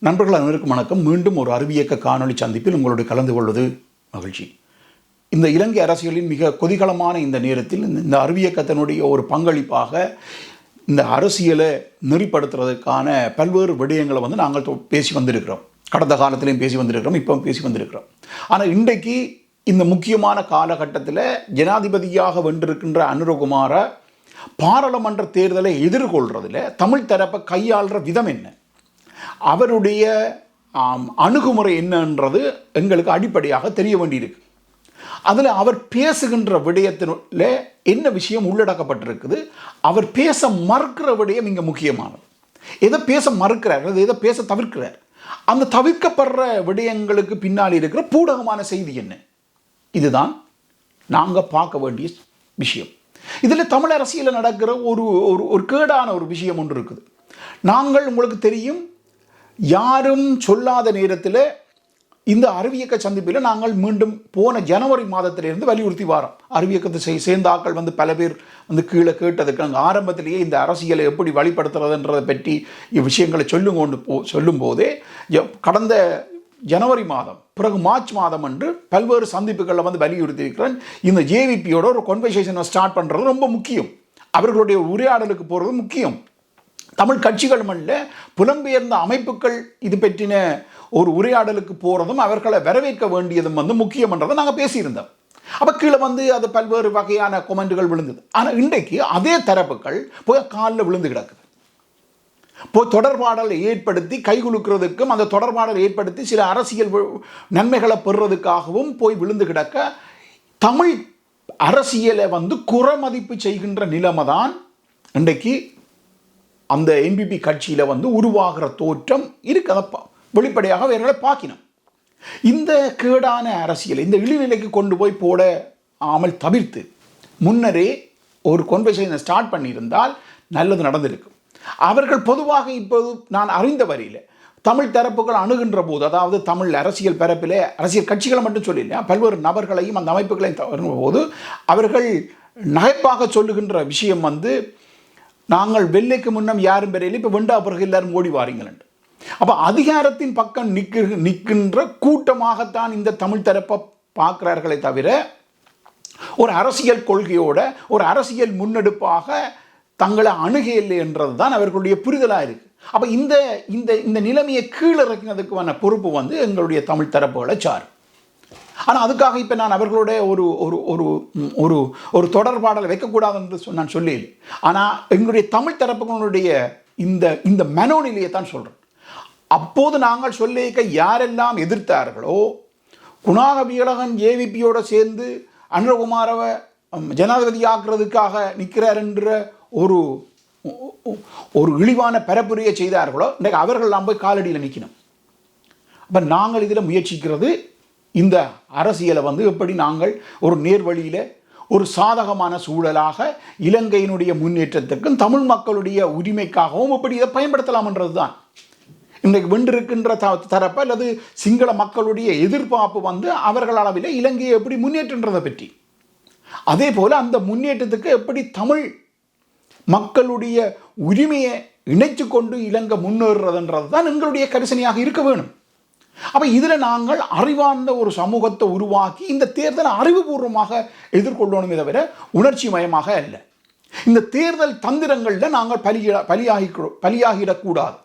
நண்பர்கள் அனைவருக்கும் வணக்கம். மீண்டும் ஒரு அறிவியக்க காணொளி சந்திப்பில் உங்களோடு கலந்து கொள்வது மகிழ்ச்சி. இந்த இலங்கை அரசியலின் மிக கொதிகலமான இந்த நேரத்தில் இந்த- அறிவியக்கத்தினுடைய ஒரு பங்களிப்பாக இந்த அரசியலை நெறிப்படுத்துறதுக்கான பல்வேறு விடயங்களை வந்து நாங்கள் பேசி வந்திருக்கிறோம். கடந்த காலத்திலையும் பேசி வந்திருக்கிறோம் இப்போ பேசி வந்திருக்கிறோம். ஆனால் இன்றைக்கு இந்த முக்கியமான காலகட்டத்தில் ஜனாதிபதியாக வென்றிருக்கின்ற அனுரகுமாரை பாராளுமன்ற தேர்தலை எதிர்கொள்றதுல தமிழ் தரப்பை கையாளுற விதம் என்ன? அவருடைய அணுகுமுறை என்னன்றது எங்களுக்கு அடிப்படையாக தெரிய வேண்டியிருக்கு. அதில் அவர் பேசுகின்ற விடயத்தினுள்ள என்ன விஷயம் உள்ளடக்கப்பட்டிருக்குது அவர் பேச மறுக்கிற விடயம் இங்கே முக்கியமானது. எதை பேச மறுக்கிறார் அல்லது எதை பேச தவிர்க்கிறார் அந்த தவிர்க்கப்படுற விடயங்களுக்கு பின்னால் இருக்கிற பூடகமான செய்தி என்ன? இதுதான் நாங்கள் பார்க்க வேண்டிய விஷயம். இதில் தமிழ் அரசியலில் நடக்கிற ஒரு ஒரு ஒரு கேடான ஒரு விஷயம் ஒன்று இருக்குது. நாங்கள் உங்களுக்கு தெரியும் யாரும் சொல்லாத நேரத்தில் இந்த அறிவியக்க சந்திப்பில் நாங்கள் மீண்டும் போன ஜனவரி மாதத்திலிருந்து வலியுறுத்தி வாரோம். அறிவியக்கத்தை செய் சேர்ந்த ஆக்கள் வந்து பல பேர் வந்து கீழே கேட்டதுக்கு நாங்கள் ஆரம்பத்திலேயே இந்த அரசியலை எப்படி வழிபடுத்துறதுன்றதை பற்றி விஷயங்களை சொல்லும் கொண்டு போ சொல்லும்போதே கடந்த ஜனவரி மாதம் பிறகு மார்ச் மாதம் அன்று பல்வேறு சந்திப்புகளில் வந்து வலியுறுத்தி இருக்கிறேன் இந்த ஜேவிபியோட ஒரு கன்வர்சேஷனை ஸ்டார்ட் பண்ணுறது ரொம்ப முக்கியம். அவர்களுடைய உரையாடலுக்கு போகிறது முக்கியம். தமிழ் கட்சிகள் அல்ல புலம்பெயர்ந்த அமைப்புகள் இது பற்றின ஒரு உரையாடலுக்கு போகிறதும் அவர்களை வரவேற்க வேண்டியதும் வந்து முக்கியமன்றதை நாங்கள் பேசியிருந்தோம். அப்போ கீழே வந்து அது பல்வேறு வகையான கொமெண்ட்டுகள் விழுந்தது. ஆனால் இன்றைக்கு அதே தரப்புகள் போய் காலில் விழுந்து கிடக்குது. போய் தொடர்பாடலை ஏற்படுத்தி கை குலுக்கிறதுக்கும் அந்த தொடர்பாடலை ஏற்படுத்தி சில அரசியல் நன்மைகளை பெறுறதுக்காகவும் போய் விழுந்து கிடக்க தமிழ் அரசியலை வந்து குறமதிப்பு செய்கின்ற நிலைமை தான் இன்றைக்கு அந்த என்பிபி கட்சியில் வந்து உருவாகிற தோற்றம் இருக்கதப்பா பா- வெளிப்படையாக வேறங்களை பார்க்கணும். இந்த கேடான அரசியல் இந்த இழிநிலைக்கு கொண்டு போய் போட ஆமல் தவிர்த்து முன்னரே ஒரு கொன்வர்சேஷனை ஸ்டார்ட் பண்ணியிருந்தால் நல்லது நடந்திருக்கும். அவர்கள் பொதுவாக இப்போது நான் அறிந்த வரையில் தமிழ் தரப்புகள் அணுகின்ற போது அதாவது தமிழ் அரசியல் பரப்பிலே அரசியல் கட்சிகளை மட்டும் சொல்லல பல்வேறு நபர்களையும் அந்த அமைப்புகளையும் தருகிற போது அவர்கள் நகைப்பாக சொல்லுகின்ற விஷயம் வந்து நாங்கள் வெள்ளைக்கு முன்னம் யாரும் பெறையில் இப்போ வெண்டா பிறகு எல்லாரும் ஓடி வாரீங்கள் அப்போ அதிகாரத்தின் பக்கம் நிற்க நிற்கின்ற கூட்டமாகத்தான் இந்த தமிழ் தரப்பை பார்க்கிறார்களே தவிர ஒரு அரசியல் கொள்கையோட ஒரு அரசியல் முன்னெடுப்பாக தங்களை அணுகையில்லை என்றது தான் அவர்களுடைய புரிதலாக இருக்குது அப்போ இந்த இந்த இந்த நிலைமையை கீழிறக்கினதுக்கான பொறுப்பு வந்து எங்களுடைய தமிழ் தரப்புகளை சார் ஆனால் அதுக்காக இப்போ நான் அவர்களோட ஒரு ஒரு ஒரு ஒரு ஒரு தொடர்பாடலை வைக்கக்கூடாது என்று நான் சொல்லி ஆனால் எங்களுடைய தமிழ் தரப்புகளுடைய இந்த இந்த மனோநிலையை தான் சொல்கிறேன் அப்போது நாங்கள் சொல்லியிருக்க யாரெல்லாம் எதிர்த்தார்களோ குணாக வியலகன் ஏவிபியோடு சேர்ந்து அனுரகுமாரவை ம், ஜனாதிபதி ஆக்குறதுக்காக நிற்கிறார் என்ற ஒரு ஒரு இழிவான பரப்புரையை செய்தார்களோ இன்றைக்கு அவர்கள்லாம் போய் காலடியில் நிற்கணும் அப்போ நாங்கள் இதில் முயற்சிக்கிறது இந்த அரசியலை வந்து எப்படி நாங்கள் ஒரு நேர்வழியில் ஒரு சாதகமான சூழலாக இலங்கையினுடைய முன்னேற்றத்துக்கும் தமிழ் மக்களுடைய உரிமைக்காகவும் எப்படி இதை பயன்படுத்தலாம்ன்றது தான் இன்றைக்கு வென்றிருக்கின்ற த தரப்பு அல்லது சிங்கள மக்களுடைய எதிர்பார்ப்பு வந்து அவர்கள் அளவில் இலங்கையை எப்படி முன்னேற்றன்றதை பற்றி. அதே போல் அந்த முன்னேற்றத்துக்கு எப்படி தமிழ் மக்களுடைய உரிமையை இணைச்சு கொண்டு இலங்கை முன்னேறுறதுன்றது தான் எங்களுடைய கரிசனையாக இருக்க வேணும். அப்போ இதில் நாங்கள் அறிவார்ந்த ஒரு சமூகத்தை உருவாக்கி இந்த தேர்தலை அறிவுபூர்வமாக எதிர்கொள்ளணுமே தவிர உணர்ச்சி மயமாக அல்ல. இந்த தேர்தல் தந்திரங்களில் நாங்கள் பலியிட பலியாகி பலியாகிடக்கூடாது.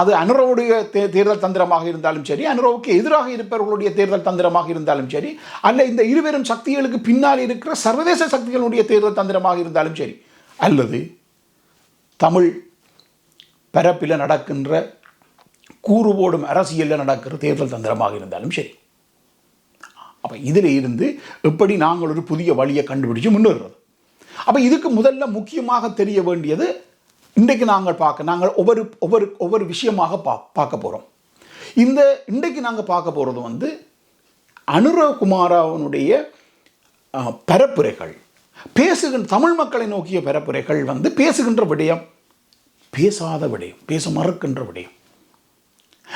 அது அனுரவுடைய தே தேர்தல் தந்திரமாக இருந்தாலும் சரி அனுரவுக்கு எதிராக இருப்பவர்களுடைய தேர்தல் தந்திரமாக இருந்தாலும் சரி அல்ல இந்த இருவரும் சக்திகளுக்கு பின்னால் இருக்கிற சர்வதேச சக்திகளுடைய தேர்தல் தந்திரமாக இருந்தாலும் சரி அல்லது தமிழ் பரப்பில் நடக்கின்ற கூறு போடும் அரசியலில் நடக்கிற தேர்தல் தந்திரமாக இருந்தாலும் சரி. அப்போ இதில் இருந்து எப்படி நாங்கள் ஒரு புதிய வழியை கண்டுபிடிச்சு முன்னேறுறது? அப்போ இதுக்கு முதல்ல முக்கியமாக தெரிய வேண்டியது இன்றைக்கு நாங்கள் பார்க்க நாங்கள் ஒவ்வொரு ஒவ்வொரு ஒவ்வொரு விஷயமாக பா பார்க்க போகிறோம் இந்த இன்றைக்கு நாங்கள் பார்க்க போகிறது வந்து அனுரகுமாராவனுடைய அஹ், பரப்புரைகள் பேசுகின்ற தமிழ் மக்களை நோக்கிய பரப்புரைகள் வந்து பேசுகின்ற விடயம் பேசாத விடயம் பேச மறுக்கின்ற விடயம்.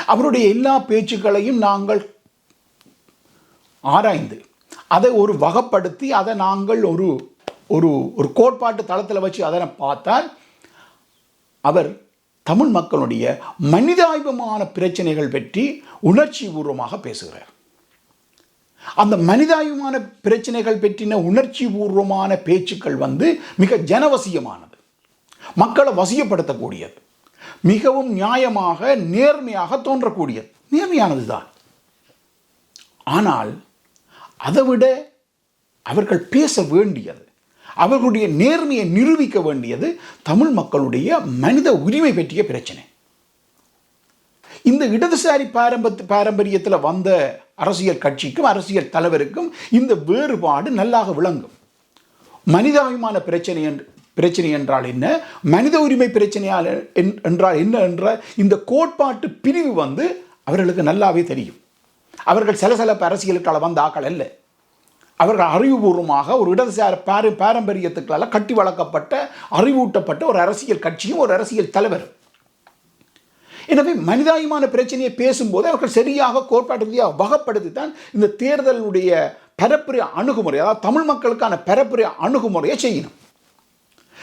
அவருடைய எல்லா பேச்சுக்களையும் நாங்கள் ஆராய்ந்து அதை ஒரு வகைப்படுத்தி அதை நாங்கள் ஒரு ஒரு ஒரு கோட்பாட்டு தளத்தில் வச்சு அதனை பார்த்தால் அவர் தமிழ் மக்களுடைய மனிதாபிமான பிரச்சனைகள் பற்றி உணர்ச்சி பூர்வமாக பேசுகிறார். அந்த மனிதாபிமான பிரச்சனைகள் பற்றின உணர்ச்சி பூர்வமான பேச்சுக்கள் வந்து மிக ஜனவசியமானது. மக்களை வசியப்படுத்தக்கூடியது. மிகவும் நியாயமாக நேர்மையாக தோன்றக்கூடியது. நேர்மையானது தான் ஆனால் அதைவிட அவர்கள் பேச வேண்டியது அவர்களுடைய நேர்மையை நிரூபிக்க வேண்டியது தமிழ் மக்களுடைய மனித உரிமை பற்றிய பிரச்சனை. இந்த இடதுசாரி பாரம்பரிய பாரம்பரியத்தில் வந்த அரசியல் கட்சிக்கும் அரசியல் தலைவருக்கும் இந்த வேறுபாடு நல்லாக விளங்கும். மனிதாபிமான பிரச்சனை என்று பிரச்சனை என்றால் என்ன? மனித உரிமை பிரச்சனையால் என்றால் என்ன என்ற இந்த கோட்பாட்டு பிரிவு வந்து அவர்களுக்கு நல்லாவே தெரியும். அவர்கள் சலசலப்பு அரசியலுக்கால வந்த ஆக்கள் அல்ல. அவர்கள் அறிவுபூர்வமாக ஒரு இடதுசார பார பாரம்பரியத்துக்களால் கட்டி வளர்க்கப்பட்ட அறிவூட்டப்பட்ட ஒரு அரசியல் கட்சியும் ஒரு அரசியல் தலைவர். எனவே மனிதாயமான பிரச்சனையை பேசும்போது அவர்கள் சரியாக கோட்பாட்டு ரீதியாக வகப்படுத்தி தான் இந்த தேர்தலுடைய பரப்புரை அணுகுமுறை அதாவது தமிழ் மக்களுக்கான பரப்புரை அணுகுமுறையை செய்யணும்.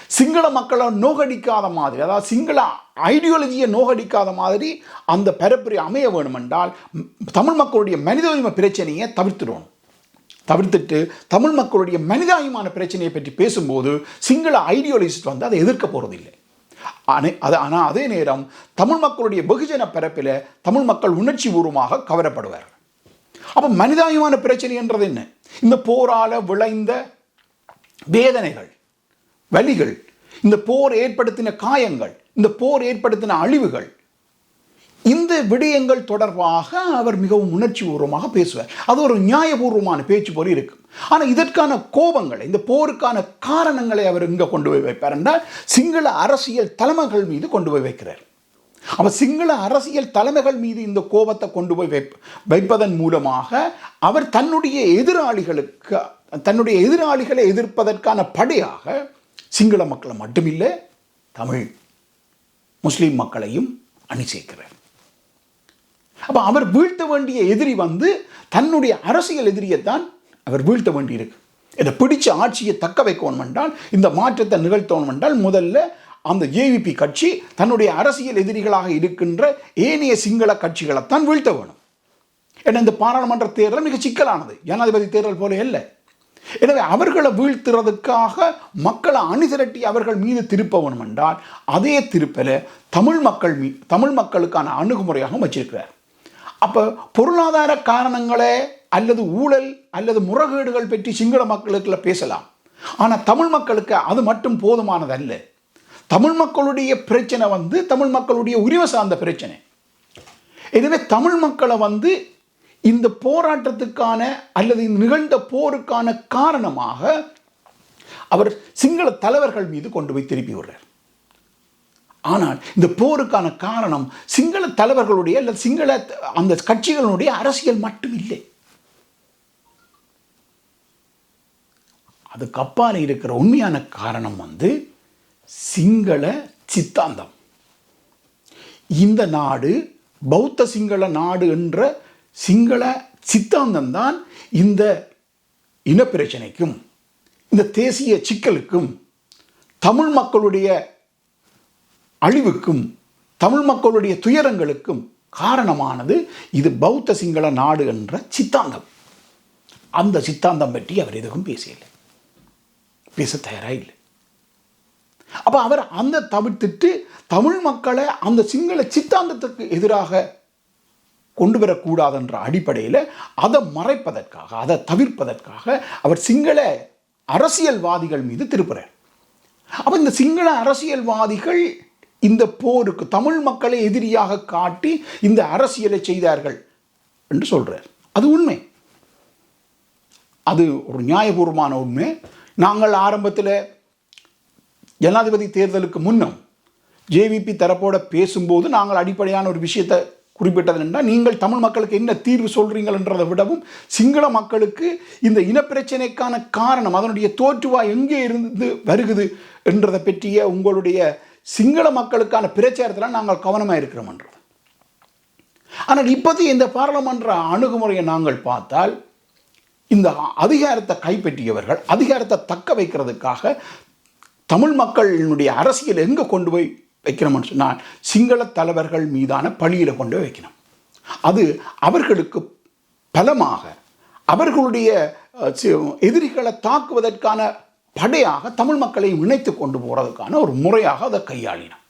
சிங்கள மக்களை நோகடிக்காத மாதிரி அதாவது சிங்கள ஐடியாலஜியை நோகடிக்காத மாதிரி அந்த பரப்புரை அமைய வேணுமென்றால் தமிழ் மக்களுடைய மனித உரிமை பிரச்சனையை தவிர்த்துடணும். தவிர்த்துட்டு தமிழ் மக்களுடைய மனிதாயமான பிரச்சனையை பற்றி பேசும்போது சிங்கள ஐடியாலஜிஸ்ட் வந்து அதை எதிர்க்க போகிறதில்லை அனை அது ஆனால் அதே நேரம் தமிழ் மக்களுடைய வெகுஜன பரப்பில் தமிழ் மக்கள் உணர்ச்சி பூர்வமாக கவரப்படுவார்கள் அப்போ மனிதாயமான பிரச்சனை என்றது என்ன? இந்த போரால விளைந்த வேதனைகள் வலிகள் இந்த போர் ஏற்படுத்தின காயங்கள் இந்த போர் ஏற்படுத்தின அழிவுகள் இந்த விடயங்கள் தொடர்பாக அவர் மிகவும் உணர்ச்சி பூர்வமாக பேசுவார். அது ஒரு நியாயபூர்வமான பேச்சு போல இருக்கும். ஆனால் இதற்கான கோபங்களை இந்த போருக்கான காரணங்களை அவர் இங்கே கொண்டு போய் வைப்பார் என்றால் சிங்கள அரசியல் தலைமைகள் மீது கொண்டு போய் வைக்கிறார். அவர் சிங்கள அரசியல் தலைமைகள் மீது இந்த கோபத்தை கொண்டு போய் வைப் வைப்பதன் மூலமாக அவர் தன்னுடைய எதிராளிகளுக்கு தன்னுடைய எதிராளிகளை எதிர்ப்பதற்கான படையாக சிங்கள மக்களை மட்டுமில்லை தமிழ் முஸ்லீம் மக்களையும் அணி சேர்க்கிறார் அப்போ அவர் வீழ்த்த வேண்டிய எதிரி வந்து தன்னுடைய அரசியல் எதிரியை தான் அவர் வீழ்த்த வேண்டியிருக்கு. இதை பிடிச்ச ஆட்சியை தக்க வைக்கணும் என்றால் இந்த மாற்றத்தை நிகழ்த்தணும் என்றால் முதல்ல அந்த ஏவிபி கட்சி தன்னுடைய அரசியல் எதிரிகளாக இருக்கின்ற ஏனைய சிங்கள கட்சிகளைத்தான் வீழ்த்த வேணும். ஏன்னா இந்த பாராளுமன்ற தேர்தல் மிக சிக்கலானது. ஜனாதிபதி தேர்தல் போல இல்லை எனவே அவர்களை வீழ்த்துறதுக்காக மக்களை அணிதிரட்டி அவர்கள் மீது திருப்ப வேணும் என்றால் அதே திருப்பலை தமிழ் மக்கள் மீ தமிழ் மக்களுக்கான அணுகுமுறையாக வச்சிருக்கிறார். அப்போ பொருளாதார காரணங்களே அல்லது ஊழல் அல்லது முறைகேடுகள் பற்றி சிங்கள மக்களுக்குள்ள பேசலாம். ஆனால் தமிழ் மக்களுக்கு அது மட்டும் போதுமானதல்ல. தமிழ் மக்களுடைய பிரச்சனை வந்து தமிழ் மக்களுடைய உரிமை சார்ந்த பிரச்சனை. எனவே தமிழ் மக்களை வந்து இந்த போராட்டத்துக்கான அல்லது நிகழ்ந்த போருக்கான காரணமாக அவர் சிங்கள தலைவர்கள் மீது கொண்டு போய் திருப்பி விடுறார். ஆனால் இந்த போருக்கான காரணம் சிங்கள தலைவர்களுடைய அல்லது சிங்கள அந்த கட்சிகளுடைய அரசியல் மட்டும் இல்லை. அதுக்கு அப்பால் இருக்கிற உண்மையான காரணம் வந்து சிங்கள சித்தாந்தம். இந்த நாடு பௌத்த சிங்கள நாடு என்ற சிங்கள சித்தாந்தம் தான் இந்த இனப்பிரச்சனைக்கும் இந்த தேசிய சிக்கலுக்கும் தமிழ் மக்களுடைய அழிவுக்கும் தமிழ் மக்களுடைய துயரங்களுக்கும் காரணமானது இது பௌத்த சிங்கள நாடு என்ற சித்தாந்தம். அந்த சித்தாந்தம் பற்றி அவர் எதுவும் பேசவில்லை. பேச தயாராக இல்லை. அப்போ அவர் அந்த தவிர்த்துட்டு தமிழ் மக்களை அந்த சிங்கள சித்தாந்தத்துக்கு எதிராக கொண்டு வரக்கூடாதுன்ற அடிப்படையில் அதை மறைப்பதற்காக அதை தவிர்ப்பதற்காக அவர் சிங்கள அரசியல்வாதிகள் மீது திருப்புறார். அப்போ இந்த சிங்கள அரசியல்வாதிகள் இந்த போருக்கு தமிழ் மக்களை எதிரியாக காட்டி இந்த அரசியலை செய்தார்கள் என்று சொல்கிறார் அது உண்மை. அது ஒரு நியாயபூர்வமான உண்மை. நாங்கள் ஆரம்பத்தில் ஜனாதிபதி தேர்தலுக்கு முன்னம் ஜேவிபி தரப்போட பேசும்போது நாங்கள் அடிப்படையான ஒரு விஷயத்தை குறிப்பிட்டது என்றால் நீங்கள் தமிழ் மக்களுக்கு என்ன தீர்வு சொல்கிறீங்கன்றதை விடவும் சிங்கள மக்களுக்கு இந்த இனப்பிரச்சனைக்கான காரணம் அதனுடைய தோற்றுவா எங்கே இருந்து வருகுது என்றதை பற்றிய உங்களுடைய சிங்கள மக்களுக்கான பிரச்சாரத்தில் நாங்கள் கவனமாக இருக்கிறோம்ன்றது ஆனால் இப்போதைய இந்த பாராளுமன்ற அணுகுமுறையை நாங்கள் பார்த்தால் இந்த அதிகாரத்தை கைப்பற்றியவர்கள் அதிகாரத்தை தக்க வைக்கிறதுக்காக தமிழ் மக்களினுடைய அரசியல் எங்கே கொண்டு போய் வைக்கணும்னு சொன்னால் சிங்கள தலைவர்கள் மீதான பழியில கொண்டு வைக்கணும். அது அவர்களுக்கு பலமாக அவர்களுடைய எதிரிகளை தாக்குவதற்கான படையாக தமிழ் மக்களை இணைத்து கொண்டு போறதுக்கான ஒரு முறையாக அதை கையாளினான்.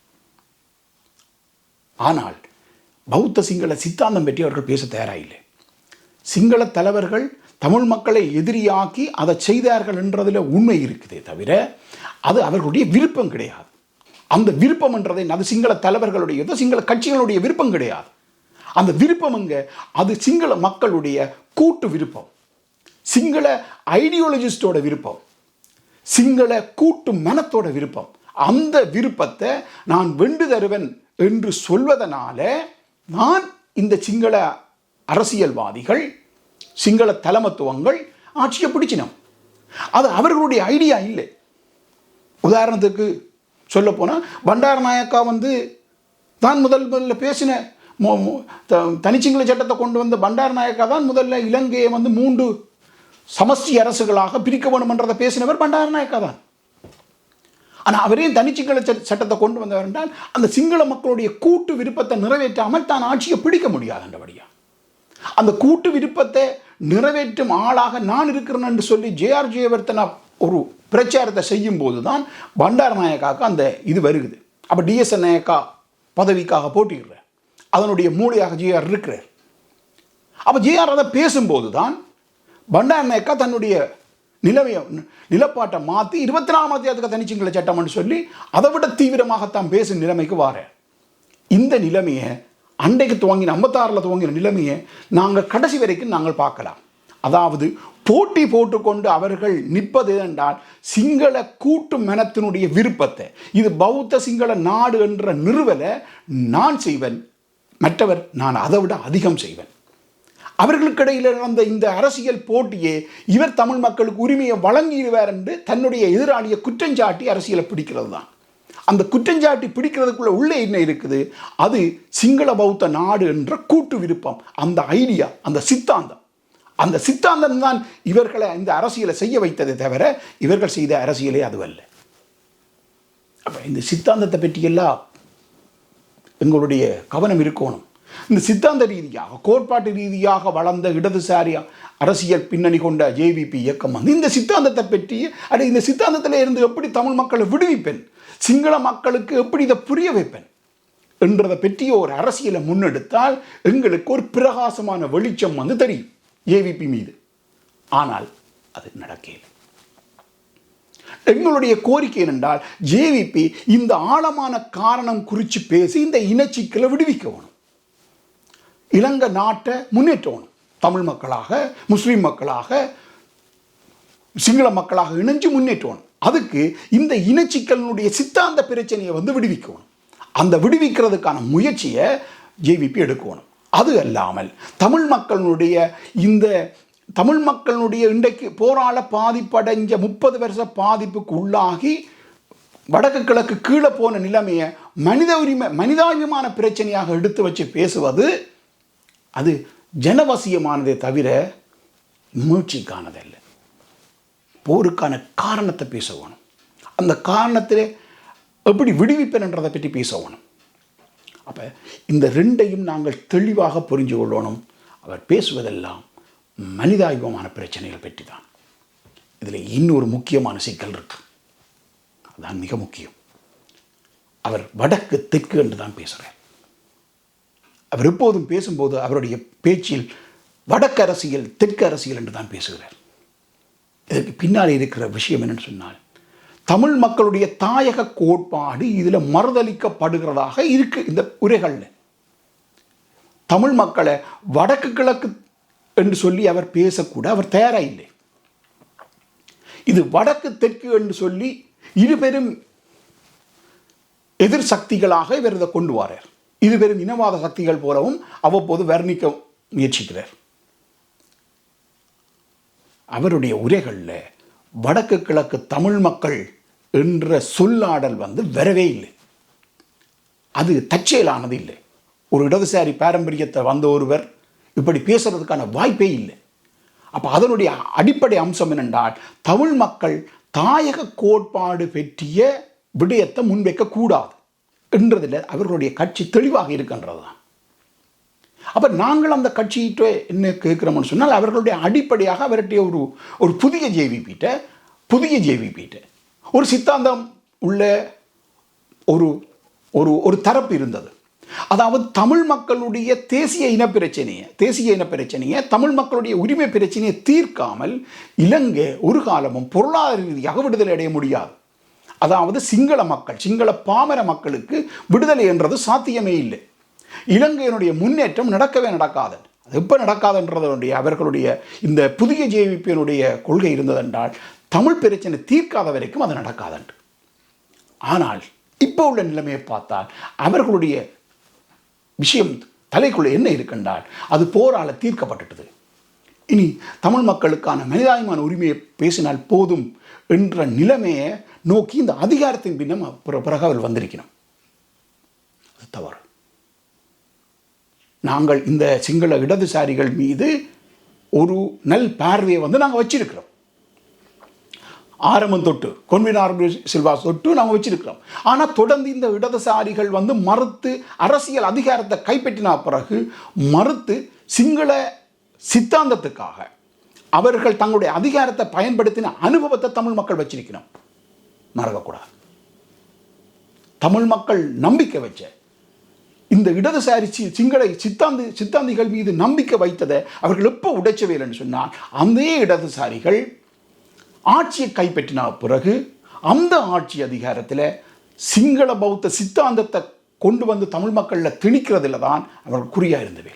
ஆனால் பௌத்த சிங்கள சித்தாந்தம் பற்றி அவர்கள் பேச தயாராகில்லை சிங்கள தலைவர்கள் தமிழ் மக்களை எதிரியாக்கி அதை செய்தார்கள் என்றதில் உண்மை இருக்குதே தவிர அது அவர்களுடைய விருப்பம் கிடையாது. அந்த விருப்பம்ன்றதை அது சிங்கள தலைவர்களுடைய சிங்கள கட்சிகளுடைய விருப்பம் கிடையாது. அந்த விருப்பம்ங்க அது சிங்கள மக்களுடைய கூட்டு விருப்பம். சிங்கள ஐடியாலஜிஸ்டோட விருப்பம். சிங்கள கூட்டு மனத்தோட விருப்பம். அந்த விருப்பத்தை நான் வெண்டு தருவன் என்று சொல்வதனால நான் இந்த சிங்கள அரசியல்வாதிகள் சிங்கள தலைமத்துவங்கள் ஆட்சியை பிடிச்சினோம். அது அவர்களுடைய ஐடியா இல்லை. உதாரணத்துக்கு சொல்லப்போனால் பண்டார நாயக்கா வந்து தான் முதல் முதல்ல பேசின மோ- தனிச்சிங்கள சட்டத்தை கொண்டு வந்த பண்டார நாயக்கா தான் முதல்ல இலங்கையை வந்து மூன்று சமஸ்டி அரசுகளாக பிரிக்க வேணுமன்றதை பேசினவர் பண்டார நாயக்கா தான். ஆனால் அவரே தனிச்சிங்கள சட்டத்தை கொண்டு வந்தவர் என்றால் அந்த சிங்கள மக்களுடைய கூட்டு விருப்பத்தை நிறைவேற்றாமல் தான் ஆட்சியை பிடிக்க முடியாதுன்றபடியா அந்த கூட்டு விருப்பத்தை நிறைவேற்றும் ஆளாக நான் இருக்கிறேன் என்று சொல்லி ஜேஆர் ஜெயவர்த்தனா ஒரு பிரச்சாரத்தை செய்யும் போது தான் பண்டார நாயக்காவுக்கு அந்த இது வருகுது. அப்போ டிஎஸ்என் நாயக்கா பதவிக்காக போட்டிடுறார் அதனுடைய மூளையாக ஜேஆர் இருக்கிறார். அப்போ ஜேஆர் அதை பேசும்போது தான் பண்டார நாயக்கா தன்னுடைய நிலைமையை நிலப்பாட்டை மாற்றி இருபத்தி நாலாம் அத்தியாயத்துக்கு தனிச்சிங்கள சட்டம்னு சொல்லி அதை விட தீவிரமாகத்தான் பேசும் நிலைமைக்கு வார இந்த நிலைமையை அன்றைக்கு துவங்கின ஐம்பத்தாறில் துவங்கின நிலைமையை நாங்கள் கடைசி வரைக்கும் நாங்கள் பார்க்கலாம். அதாவது போட்டி போட்டுக்கொண்டு அவர்கள் நிற்பது என்றால் சிங்கள கூட்டு மனத்தினுடைய விருப்பத்தை இது பௌத்த சிங்கள நாடு என்ற நிறுவலை நான் செய்வேன். மற்றவர் நான் அதை விட அதிகம் செய்வேன். அவர்களுக்கிடையில் நடந்த இந்த அரசியல் போட்டியே இவர் தமிழ் மக்களுக்கு உரிமையை வழங்கிடுவார் என்று தன்னுடைய எதிராளியை குற்றஞ்சாட்டி அரசியலை பிடிக்கிறது தான். அந்த குற்றஞ்சாட்டி பிடிக்கிறதுக்குள்ள உள்ளே என்ன இருக்குது? அது சிங்கள பௌத்த நாடு என்ற கூட்டு விருப்பம் அந்த ஐடியா அந்த சித்தாந்தம். அந்த சித்தாந்தம் தான் இவர்களை இந்த அரசியலை செய்ய வைத்ததை தவிர இவர்கள் செய்த அரசியலே அதுவல்ல. அப்போ இந்த சித்தாந்தத்தை பற்றியெல்லாம் எங்களுடைய கவனம் இருக்கணும். இந்த சித்தாந்த ரீதியாக கோட்பாட்டு ரீதியாக வளர்ந்த இடதுசாரி அரசியல் பின்னணி கொண்ட ஜேவிபி இயக்கம் வந்து இந்த சித்தாந்தத்தை பற்றி அட இந்த சித்தாந்தத்தில் இருந்து எப்படி தமிழ் மக்களை விடுவிப்பேன்? சிங்கள மக்களுக்கு எப்படி இதை புரிய வைப்பேன்? என்றதை பற்றிய ஒரு அரசியலை முன்னெடுத்தால் எங்களுக்கு ஒரு பிரகாசமான வெளிச்சம் வந்து தெரியும். ஏவிபி மீது. ஆனால் அது நடக்கவில்லை. எங்களுடைய கோரிக்கை என்னென்றால் ஜேவிபி இந்த ஆழமான காரணம் குறித்து பேசி இந்த இனச்சிக்கலை விடுவிக்கணும் இலங்கை நாட்டை முன்னேற்றணும் தமிழ் மக்களாக முஸ்லீம் மக்களாக சிங்கள மக்களாக இணைஞ்சு முன்னேற்றணும் அதுக்கு இந்த இனச்சிக்கலினுடைய சித்தாந்த பிரச்சனையை வந்து விடுவிக்கணும் அந்த விடுவிக்கிறதுக்கான முயற்சியை ஜேவிபி எடுக்கணும் அது அல்லாமல் தமிழ் மக்களுடைய இந்த தமிழ் மக்களுடைய இன்றைக்கு போராள பாதிப்படைஞ்ச முப்பது வருஷ பாதிப்புக்கு உள்ளாகி வடக்கு கிழக்கு கீழே போன நிலைமையை மனித உரிமை மனிதாபிமான பிரச்சனையாக எடுத்து வச்சு பேசுவது அது ஜனவசியமானதே தவிர மீழ்ச்சிக்கானதல்ல. போருக்கான காரணத்தை பேசணும் அந்த காரணத்தில் எப்படி விடுவிப்பேன்ன்றதை பற்றி பேசணும் அப்போ இந்த ரெண்டையும் நாங்கள் தெளிவாக புரிஞ்சு கொள்ளணும். அவர் பேசுவதெல்லாம் மனிதாயுபமான பிரச்சனைகள் பற்றி தான் இதில் இன்னொரு முக்கியமான சிக்கல் இருக்கு. அதான் மிக முக்கியம். அவர் வடக்கு தெற்கு என்று தான் பேசுகிறார் அவர் எப்போதும் பேசும்போது அவருடைய பேச்சில் வடக்கு அரசியல் தெற்கு அரசியல் என்று தான் பேசுகிறார். இதற்கு பின்னால் இருக்கிற விஷயம் என்னென்னு சொன்னால் தமிழ் மக்களுடைய தாயக கோட்பாடு இதில் மறுதளிக்கப்படுகிறதாக இருக்கு இந்த உரைகளில். தமிழ் மக்களை வடக்கு கிழக்கு என்று சொல்லி அவர் பேசக்கூட அவர் தயாராக இல்லை இது வடக்கு தெற்கு என்று சொல்லி இருபெரும் எதிர் சக்திகளாக இவர் இதை கொண்டு வரார். இருபெரும் இனவாத சக்திகள் போலவும் அவ்வப்போது வர்ணிக்க முயற்சிக்கிறார். அவருடைய உரைகளில் வடக்கு கிழக்கு தமிழ் மக்கள் என்ற சொல்லாடல் வந்து வரவே இல்லை. அது தற்செயலானது இல்லை. ஒரு இடதுசாரி பாரம்பரியத்தை வந்த ஒருவர் இப்படி பேசுறதுக்கான வாய்ப்பே இல்லை. அப்போ அதனுடைய அடிப்படை அம்சம் என்னென்றால் தமிழ் மக்கள் தாயக கோட்பாடு பற்றிய விடயத்தை முன்வைக்கக்கூடாது என்றதில் அவர்களுடைய கட்சி தெளிவாக இருக்கின்றது தான். அப்போ நாங்கள் அந்த கட்சியிட்ட என்ன கேட்குறோம்னு சொன்னால் அவர்களுடைய அடிப்படையாக அவர்கிட்ட ஒரு ஒரு புதிய ஜேவிபிட்ட புதிய ஜேவிபிட்ட ஒரு சித்தாந்தம் உள்ள ஒரு ஒரு ஒரு தரப்பு இருந்தது. அதாவது தமிழ் மக்களுடைய தேசிய இன பிரச்சனையை தேசிய இன பிரச்சனையை தமிழ் மக்களுடைய உரிமை பிரச்சனையை தீர்க்காமல் இலங்கை ஒரு காலமும் பொருளாதார ரீதியாக விடுதலை அடைய முடியாது. அதாவது சிங்கள மக்கள் சிங்கள பாமர மக்களுக்கு விடுதலை என்றது சாத்தியமே இல்லை. இலங்கையினுடைய முன்னேற்றம் நடக்கவே நடக்காது. அது எப்போ நடக்காதுன்றதனுடைய அவர்களுடைய இந்த புதிய ஜேவிபியினுடைய கொள்கை இருந்ததென்றால் தமிழ் பிரச்சனை தீர்க்காத வரைக்கும் அது நடக்காதன்று ஆனால் இப்போ உள்ள நிலைமையை பார்த்தால் அவர்களுடைய விஷயம் தலைக்குள்ள என்ன இருக்கின்றால் அது போரால் தீர்க்கப்பட்டுட்டது. இனி தமிழ் மக்களுக்கான மனிதாயமான உரிமையை பேசினால் போதும் என்ற நிலைமையை நோக்கி இந்த அதிகாரத்தின் பின்னம் பிறகு அவர் வந்திருக்கணும் அது தவறு. நாங்கள் இந்த சிங்கள இடதுசாரிகள் மீது ஒரு நல் பார்வையை வந்து நாங்கள் வச்சிருக்கிறோம். ஆரம்பம் தொட்டு கொன்வின் ஆரம்பி சில்வா தொட்டு நாங்கள் வச்சிருக்கிறோம். ஆனால் தொடர்ந்து இந்த இடதுசாரிகள் வந்து மறுத்து அரசியல் அதிகாரத்தை கைப்பற்றின பிறகு மறுத்து சிங்கள சித்தாந்தத்துக்காக அவர்கள் தங்களுடைய அதிகாரத்தை பயன்படுத்தின அனுபவத்தை தமிழ் மக்கள் வச்சிருக்கணும். மறக்கக்கூடாது தமிழ் மக்கள் நம்பிக்கை வச்ச இந்த இடதுசாரி சி சிங்கள சித்தாந்தி சித்தாந்திகள் மீது நம்பிக்கை வைத்ததை அவர்கள் எப்போ உடைச்சவேலைன்னு சொன்னால் அந்த இடதுசாரிகள் ஆட்சியை கைப்பற்றின பிறகு அந்த ஆட்சி அதிகாரத்தில் சிங்கள பௌத்த சித்தாந்தத்தை கொண்டு வந்து தமிழ் மக்களில் திணிக்கிறதுல தான் அவர்கள் குறியாக இருந்தவை.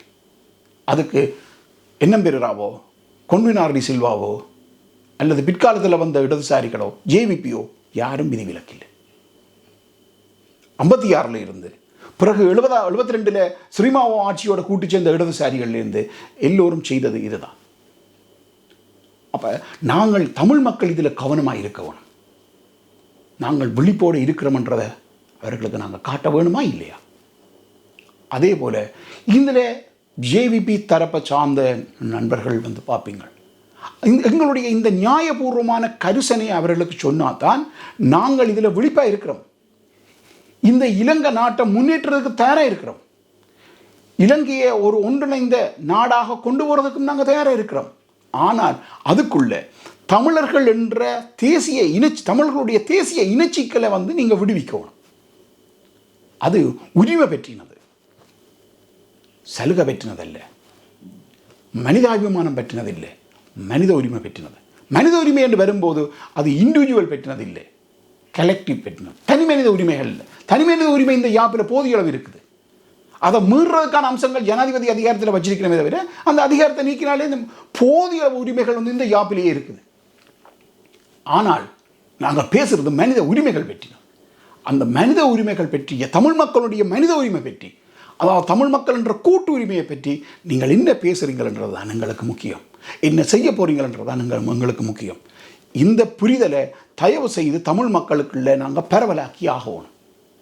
அதுக்கு என்னம்பெருராவோ கொன்வினார்டி சில்வாவோ? அல்லது பிற்காலத்தில் வந்த இடதுசாரிகளோ? ஜேவிபியோ? யாரும் விதிவிலக்கில்லை ஐம்பத்தி ஆறில் இருந்து. பிறகு எழுபதா எழுபத்தி ரெண்டில் ஸ்ரீமாவோ ஆட்சியோட கூட்டி சேர்ந்த இடதுசாரிகள்லேருந்து எல்லோரும் செய்தது இதுதான். அப்போ நாங்கள் தமிழ் மக்கள் இதில் கவனமாக இருக்க வேணும். நாங்கள் விழிப்போடு இருக்கிறோம்ன்றதை அவர்களுக்கு நாங்கள் காட்ட வேணுமா இல்லையா? அதே போல் இதில் ஜேவிபி தரப்பை சார்ந்த நண்பர்கள் வந்து பார்ப்பீங்க எங்களுடைய இந்த நியாயபூர்வமான கரிசனை அவர்களுக்கு சொன்னாதான் நாங்கள் இதில் விழிப்பாக இருக்கிறோம். இந்த இலங்கை நாட்டை முன்னேற்றத்துக்கு தயாராக இருக்கிறோம். இலங்கையை ஒரு ஒன்றிணைந்த நாடாக கொண்டு போகிறதுக்கும் நாங்கள் தயாராக இருக்கிறோம். ஆனால் அதுக்குள்ள தமிழர்கள் என்ற தேசிய இனச்சி தமிழர்களுடைய தேசிய இனச்சிக்கலை வந்து நீங்கள் விடுவிக்கணும். அது உரிமை பெற்றினது. சலுகை பெற்றினதல்ல. மனிதாபிமானம் பெற்றினதில்லை. மனித உரிமை பெற்றினது. மனித உரிமை என்று வரும்போது அது இண்டிவிஜுவல் பெற்றினதில்லை. கலெக்டிவ் பெற்றினது. தனி மனித உரிமைகள் இல்லை. தனி மனித உரிமை இந்த யாப்பில் போதிய அளவு இருக்குது. அதை மீறுறதுக்கான அம்சங்கள் ஜனாதிபதி அதிகாரத்தில் வச்சிருக்கிறமே தவிர அந்த அதிகாரத்தை நீக்கினாலே இந்த போதிய உரிமைகள் வந்து இந்த யாப்பிலேயே இருக்குது. ஆனால் நாங்கள் பேசுறது மனித உரிமைகள் பற்றி அந்த மனித உரிமைகள் பற்றிய தமிழ் மக்களுடைய மனித உரிமை பற்றி அதாவது தமிழ் மக்கள் என்ற கூட்டு உரிமையை பற்றி நீங்கள் என்ன பேசுகிறீங்கன்றது தான் எங்களுக்கு முக்கியம். என்ன செய்ய போறீங்கன்றது தான் எங்கள் எங்களுக்கு முக்கியம். இந்த புரிதலை தயவு செய்து தமிழ் மக்களுக்குள்ள நாங்கள் பரவலாக்கி ஆகணும்.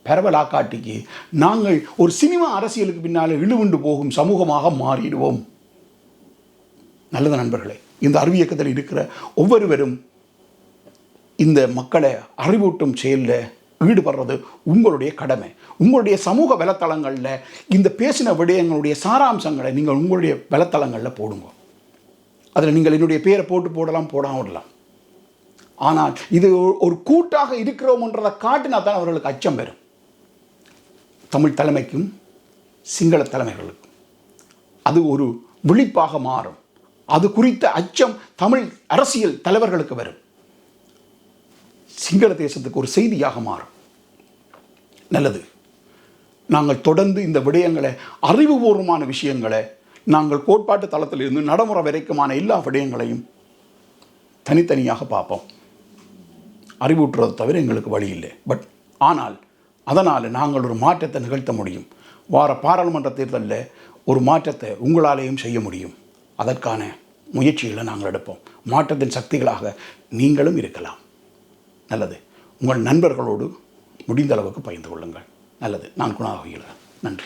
பரவலாக்காட்டிக்கு நாங்கள் ஒரு சினிமா அரசியலுக்கு பின்னால் இழுவுண்டு போகும் சமூகமாக மாறிடுவோம். நல்லது நண்பர்களே இந்த அறிவியக்கத்தில் இருக்கிற ஒவ்வொருவரும் இந்த மக்களை அறிவூட்டும் செயலில் ஈடுபடுறது உங்களுடைய கடமை. உங்களுடைய சமூக வலைத்தளங்களில் இந்த பேசின விடயங்களுடைய சாராம்சங்களை நீங்கள் உங்களுடைய வலைத்தளங்களில் போடுங்க. அதில் நீங்கள் என்னுடைய பேரை போட்டு போடலாம் போடாமல் விடலாம். ஆனால் இது ஒரு- கூட்டாக இருக்கிறோம்ன்றதை காட்டினா தான் அவர்களுக்கு அச்சம் வரும். தமிழ் தலைமைக்கும் சிங்கள தலைமைகளுக்கும். அது ஒரு விழிப்பாக மாறும். அது குறித்த அச்சம் தமிழ் அரசியல் தலைவர்களுக்கு வரும். சிங்கள தேசத்துக்கு ஒரு செய்தியாக மாறும். நல்லது. நாங்கள் தொடர்ந்து இந்த விடயங்களை அறிவுபூர்வமான விஷயங்களை நாங்கள் கோட்பாட்டு தளத்திலிருந்து நடைமுறை வரைக்குமான எல்லா விடயங்களையும் தனித்தனியாக பார்ப்போம். அறிவூட்டுறது தவிர எங்களுக்கு வழி இல்லை. பட் ஆனால் அதனால் நாங்கள் ஒரு மாற்றத்தை நிகழ்த்த முடியும். வார பாராளுமன்ற தேர்தலில் ஒரு மாற்றத்தை உங்களாலேயும் செய்ய முடியும். அதற்கான முயற்சிகளை நாங்கள் எடுப்போம். மாற்றத்தின் சக்திகளாக நீங்களும் இருக்கலாம். நல்லது. உங்கள் நண்பர்களோடு முடிந்த அளவுக்கு பகிர்ந்து கொள்ளுங்கள். நல்லது. நான் குணாக நன்றி.